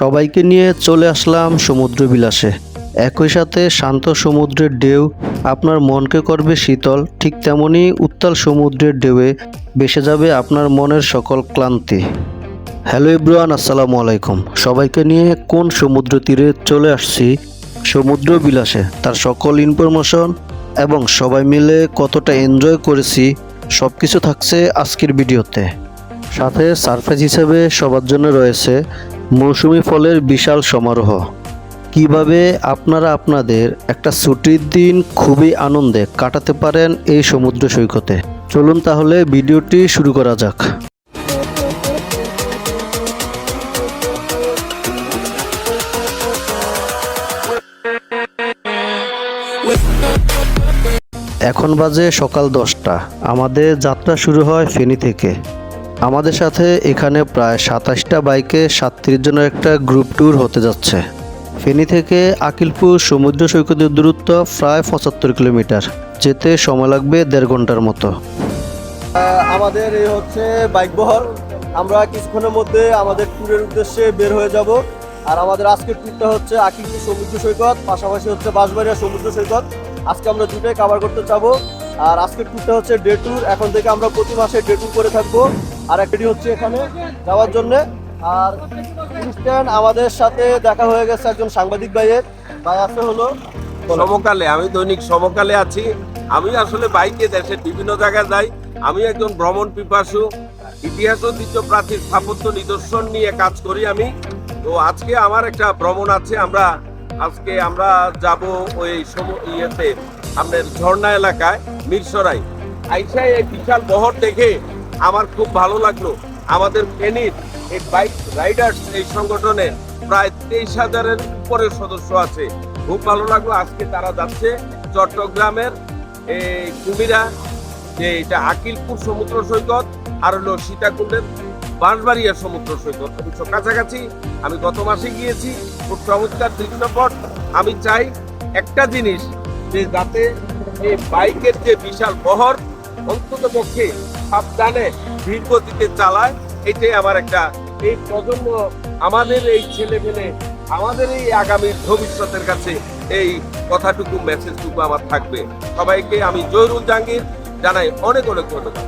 সবাইকে নিয়ে চলে আসলাম সমুদ্র বিলাসে একই সাথে শান্ত সমুদ্রের ঢেউ, আপনার মনকে করবে শীতল, ঠিক তেমনি উত্তাল সমুদ্রের ঢেউয়ে বেসে যাবে আপনার মনের সকল ক্লান্তি। হ্যালো ইব্রান আসসালামু আলাইকুম। সবাইকে নিয়ে কোন সমুদ্র তীরে চলে আসছি? সমুদ্র বিলাসে তার সকল ইনফরমেশন এবং সবাই মিলে কতটা এনজয় করেছি সব কিছু থাকছে আজকের ভিডিওতে। সাথে সারপ্রাইজ হিসেবে সবার জন্য রয়েছে মৌসুমি ফলের বিশাল সমারোহ। কীভাবে আপনারা আপনাদের একটা ছুটির দিন খুবই আনন্দে কাটাতে পারেন এই সমুদ্র সৈকতে? চলুন তাহলে ভিডিওটি শুরু করা যাক। এখন বাজে সকাল দশটা। আমাদের যাত্রা শুরু হয় ফেনী থেকে। আমাদের সাথে এখানে প্রায় সাতাশটা বাইকে সাতত্রিশ জনের একটা গ্রুপ ট্যুর হতে যাচ্ছে। ফেনী থেকে আকিলপুর সমুদ্র সৈকতের দূরত্ব প্রায় পঁচাত্তর কিলোমিটার, যেতে সময় লাগবে দেড় ঘণ্টার মতো। আমাদের এই হচ্ছে বাইক বহর। আমরা কিছুক্ষণের মধ্যে আমাদের ট্যুরের উদ্দেশ্যে বের হয়ে যাব। আর আমাদের আজকের ট্যুরটা হচ্ছে আকিলপুর সমুদ্র সৈকত, পাশাপাশি হচ্ছে বাঁশবাড়িয়া সমুদ্র সৈকত। আজকে আমরা দুটোই কাভার করতে চাবো। আর আজকের ট্যুরটা হচ্ছে ডে ট্যুর এখন থেকে আমরা প্রতি মাসে ডে ট্যুর করে থাকব। আর একটি হচ্ছে এখানে যাওয়ার জন্য। আর ইনস্ট্যান্ট আমাদের সাথে দেখা হয়ে গেছে একজন সাংবাদিক ভাইয়ের। ভাই আছে হলো সমকালে, আমি দৈনিক সমকালে আছি। আমি আসলে বাইকে দেশের বিভিন্ন জায়গায় যাই। আমি একজন ভ্রমণ পিপাসু। ইতিহাস ঐতিহ্য প্রাচীন স্থাপত্য নিদর্শন নিয়ে কাজ করি আমি। তো আজকে আমার একটা ভ্রমণ আছে। আমরা আজকে আমরা যাব ওই ইয়েতে, আপনার ঝর্ণা এলাকায়, মিরসরাই। আইসায় এই বিশাল বহর দেখে আমার খুব ভালো লাগল। আমাদের ফেনীর এই বাইক রাইডার্স এই সংগঠনে প্রায় তেইশ হাজারের উপরে সদস্য আছে। খুব ভালো লাগল, আজকে তারা যাচ্ছে চট্টগ্রামের এই কুমিরা, যে এটা আকিলপুর সমুদ্র সৈকত, আর হলো সীতাকুণ্ডের বাঁশবাড়িয়া সমুদ্র সৈকত। অবশ্য কাছাকাছি, আমি গত মাসে গিয়েছি, খুব চমৎকার দৃশ্যপট আমি চাই একটা জিনিস, যে যাতে এই বাইকের যে বিশাল বহর অন্তত পক্ষে সাবধানে ধীর গতিতে চালায়, এটাই আমার একটা এই প্রজন্ম, আমাদের এই ছেলে মেলে আমাদের এই আগামী ভবিষ্যতের কাছে এই কথাটুকু মেসেজটুকু আমার থাকবে। সবাইকে আমি জয়রুল জাহাঙ্গীর জানাই অনেক অনেক ধন্যবাদ।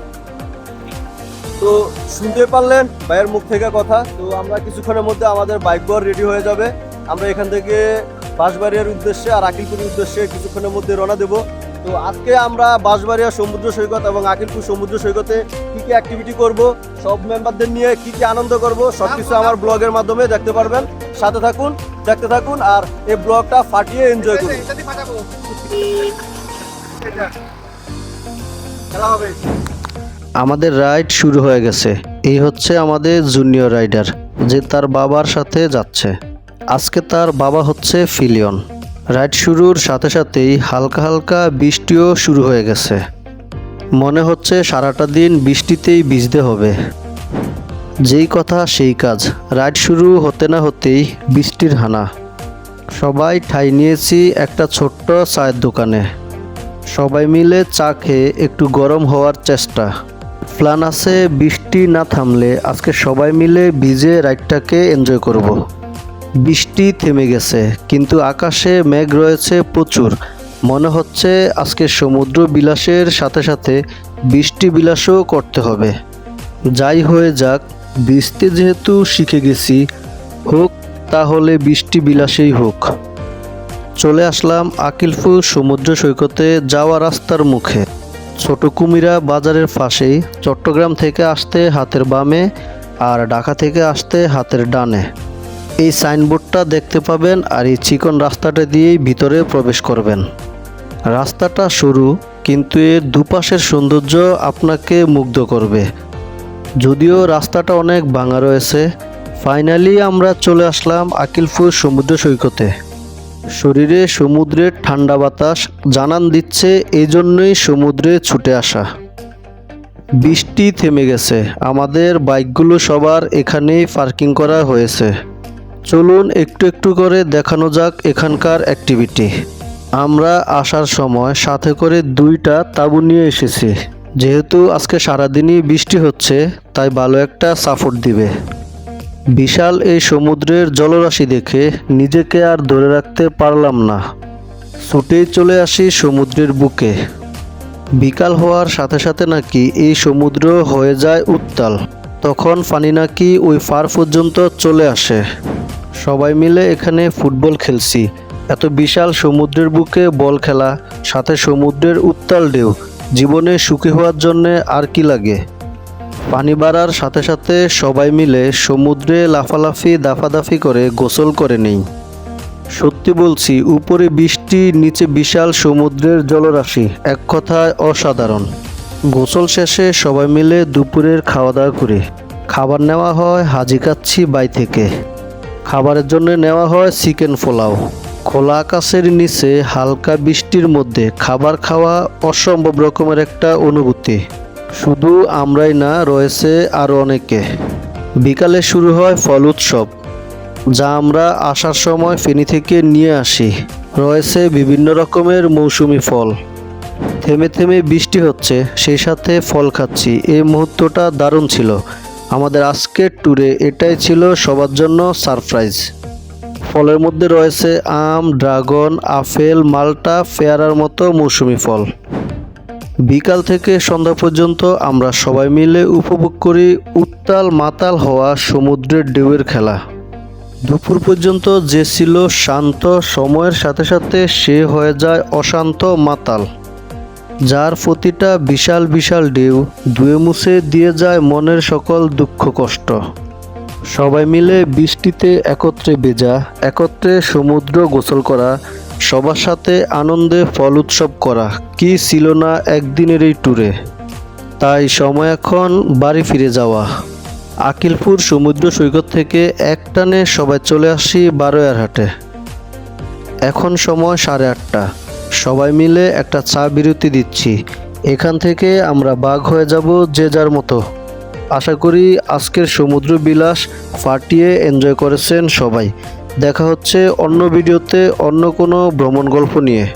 তো শুনতে পারলেন ভাইয়ের মুখ থেকে কথা। তো আমরা কিছুক্ষণের মধ্যে আমাদের বাইক বর রেডি হয়ে যাবে। আমরা এখান থেকে বাঁশবাড়িয়ার উদ্দেশ্যে আর আকিলপুরের উদ্দেশ্যে কিছুক্ষণের মধ্যে রওনা দেব। তো আজকে আমরা বাঁশবাড়িয়া সমুদ্র সৈকত এবং আকিলপুর সমুদ্র সৈকতে কি কি অ্যাক্টিভিটি করব, সব মেম্বারদের নিয়ে কি কি আনন্দ করব সব কিছু আমার ব্লগের মাধ্যমে দেখতে পারবেন। সাথে থাকুন, দেখতে থাকুন আর এই ব্লগটা ফাটিয়ে এনজয় করুন। আমাদের রাইড শুরু হয়ে গেছে। এই হচ্ছে আমাদের জুনিয়র রাইডার যে তার বাবার সাথে যাচ্ছে। আজকে তার বাবা হচ্ছে ফিলিয়ন রাইড শুরুর সাথে সাথেই হালকা হালকা বৃষ্টিও শুরু হয়ে গেছে। মনে হচ্ছে সারাটা দিন বৃষ্টিতেই ভিজতে হবে। যেই কথা সেই কাজ। রাইড শুরু হতে না হতেই বৃষ্টির হানা। সবাই ঠাই নিয়েছি একটা ছোট্ট চায়ের দোকানে। সবাই মিলে চা খেয়ে একটু গরম হওয়ার চেষ্টা। প্ল্যান আছে বৃষ্টি না থামলে আজকে সবাই মিলে ভিজে রাইডটাকে এনজয় করব। বৃষ্টি থেমে গেছে, কিন্তু আকাশে মেঘ রয়েছে প্রচুর। মনে হচ্ছে আজকে সমুদ্র বিলাসের সাথে সাথে বৃষ্টি বিলাসও করতে হবে। যাই হয়ে যাক, বৃষ্টি যেহেতু শিখে গেছি, হোক তাহলে বৃষ্টি বিলাসেই হোক। চলে আসলাম আকিলপুর সমুদ্র সৈকতে যাওয়া রাস্তার মুখে। ছোট কুমিরা বাজারের পাশেই চট্টগ্রাম থেকে আসতে হাতের বামে আর ঢাকা থেকে আসতে হাতের ডানে। এই সাইনবোর্ডটা দেখতে পাবেন আর এই চিকন রাস্তাটা দিয়েই ভিতরে প্রবেশ করবেন। রাস্তাটা সরু, কিন্তু এর দুপাশের সৌন্দর্য আপনাকে মুগ্ধ করবে। যদিও রাস্তাটা অনেক ভাঙা রয়েছে, ফাইনালি আমরা চলে আসলাম আকিলপুর সমুদ্র সৈকতে। শরীরে সমুদ্রের ঠান্ডা বাতাস জানান দিচ্ছে এই জন্যই সমুদ্রে ছুটে আসা। বৃষ্টি থেমে গেছে, আমাদের বাইকগুলো সবার এখানেই পার্কিং করা হয়েছে। চলুন একটু একটু করে দেখানো যাক এখানকার অ্যাক্টিভিটি আমরা আসার সময় সাথে করে দুইটা তাঁবু নিয়ে এসেছি। যেহেতু আজকে সারাদিনই বৃষ্টি হচ্ছে, তাই ভালো একটা সাপোর্ট দিবে। বিশাল এই সমুদ্রের জলরাশি দেখে নিজেকে আর ধরে রাখতে পারলাম না। ছুটেই চলে আসি সমুদ্রের বুকে। বিকাল হওয়ার সাথে সাথে নাকি এই সমুদ্র হয়ে যায় উত্তাল। তখন পানি নাকি ওই ফার পর্যন্ত চলে আসে। সবাই মিলে এখানে ফুটবল খেলছি। এত বিশাল সমুদ্রের বুকে বল খেলা, সাথে সমুদ্রের উত্তাল ঢেউ। জীবনে সুখী হওয়ার জন্যে আর কি লাগে? পানি বাড়ার সাথে সাথে সবাই মিলে সমুদ্রে লাফালাফি, দাফাদাফি করে গোসল করে নেই। সত্যি বলছি, উপরে বৃষ্টি, নিচে বিশাল সমুদ্রের জলরাশি, এক কথায় অসাধারণ। গোসল শেষে সবাই মিলে দুপুরের খাওয়া দাওয়া করে। খাবার নেওয়া হয়, হাজি কাচ্ছি বাই থেকে। খাবারের জন্য নেওয়া হয় চিকেন পোলাও। খোলা আকাশের নিচে হালকা বৃষ্টির মধ্যে খাবার খাওয়া অসম্ভব রকমের একটা অনুভূতি। শুধু আমরাই না, রয়েছে আরও অনেকে। বিকালে শুরু হয় ফল উৎসব, যা আমরা আসার সময় ফেনী থেকে নিয়ে আসি। রয়েছে বিভিন্ন রকমের মৌসুমি ফল। থেমে থেমে বৃষ্টি হচ্ছে, সেই সাথে ফল খাচ্ছি। এই মুহূর্তটা দারুণ ছিল। আমাদের আজকের ট্যুরে এটাই ছিল সবার জন্য সারপ্রাইজ ফলের মধ্যে রয়েছে আম, ড্রাগন, আপেল, মাল্টা, পেয়ারার মতো মৌসুমি ফল। বিকাল থেকে সন্ধ্যা পর্যন্ত আমরা সবাই মিলে উপভোগ করি উত্তাল মাতাল হওয়া সমুদ্রের ঢেউয়ের খেলা। দুপুর পর্যন্ত যে ছিল শান্ত, সময়ের সাথে সাথে সে হয়ে যায় অশান্ত মাতাল। যার প্রতিটা বিশাল বিশাল ঢেউ ধুয়ে মুছে দিয়ে যায় মনের সকল দুঃখ কষ্ট। সবাই মিলে বৃষ্টিতে একত্রে ভেজা, একত্রে সমুদ্র গোসল করা, সবার সাথে আনন্দে ফল উৎসব করা, কি ছিল না একদিনের এই ট্যুরে তাই সময় এখন বাড়ি ফিরে যাওয়া। আকিলপুর সমুদ্র সৈকত থেকে একটানে সবাই চলে আসি বারোয়ার হাটে এখন সময় সাড়ে আটটা। সবাই মিলে একটা চা বিরতি দিচ্ছি। এখান থেকে আমরা বাঘ হয়ে যাব যে যার মতো। আশা করি আজকের সমুদ্র বিলাস ফাটিয়ে এনজয় করেছেন সবাই। দেখা হচ্ছে অন্য ভিডিওতে অন্য কোনো ভ্রমণ গল্প নিয়ে।